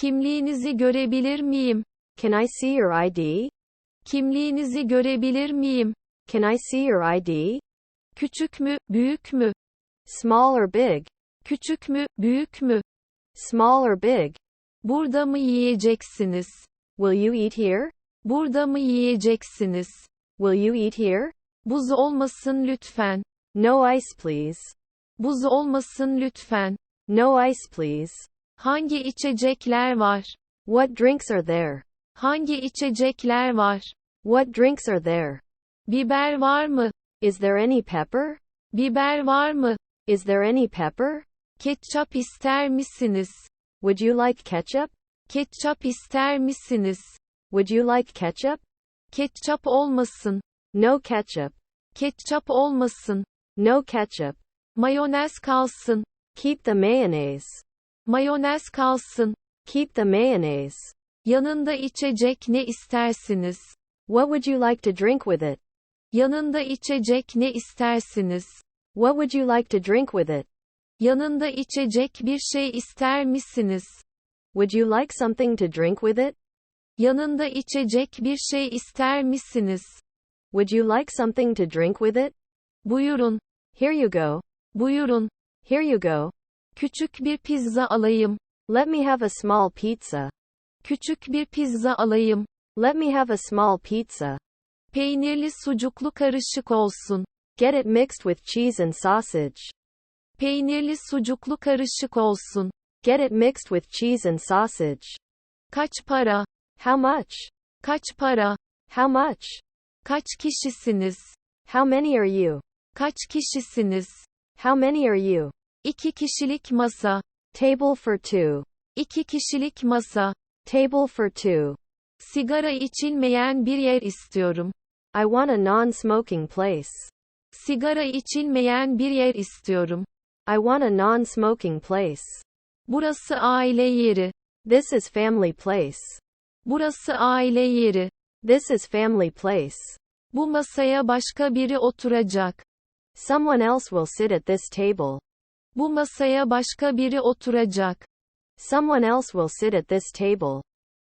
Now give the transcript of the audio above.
Kimliğinizi görebilir miyim? Can I see your ID? Kimliğinizi görebilir miyim? Can I see your ID? Küçük mü, büyük mü? Small or big? Küçük mü, büyük mü? Small or big? Burada mı yiyeceksiniz? Will you eat here? Burada mı yiyeceksiniz? Will you eat here? Buz olmasın lütfen. No ice please. Buz olmasın lütfen. No ice please. Hangi içecekler var? What drinks are there? Hangi içecekler var? What drinks are there? Biber var mı? Is there any pepper? Biber var mı? Is there any pepper? Ketçap ister misiniz? Would you like ketchup? Ketçap ister misiniz? Would you like ketchup? Ketçap olmasın. No ketchup. Ketçap olmasın. No ketchup. Mayonez kalsın. Keep the mayonnaise. Mayonez kalsın. Keep the mayonnaise. Yanında içecek ne istersiniz? What would you like to drink with it? Yanında içecek ne istersiniz? What would you like to drink with it? Yanında içecek bir şey ister misiniz? Would you like something to drink with it? Yanında içecek bir şey ister misiniz? Would you like something to drink with it? Buyurun, Here you go. buyurun. Here you go. Küçük bir pizza alayım. Let me have a small pizza. Küçük bir pizza alayım. Let me have a small pizza. Peynirli sucuklu karışık olsun. Get it mixed with cheese and sausage. Peynirli sucuklu karışık olsun. Get it mixed with cheese and sausage. Kaç para? How much? Kaç para? How much? Kaç kişisiniz? How many are you? Kaç kişisiniz? How many are you? İki kişilik masa. Table for two. İki kişilik masa. Table for two. Sigara içilmeyen bir yer istiyorum. I want a non-smoking place. Sigara içilmeyen bir yer istiyorum. I want a non-smoking place. Burası aile yeri. This is family place. Burası aile yeri. This is family place. Bu masaya başka biri oturacak. Someone else will sit at this table. Bu masaya başka biri oturacak. Someone else will sit at this table.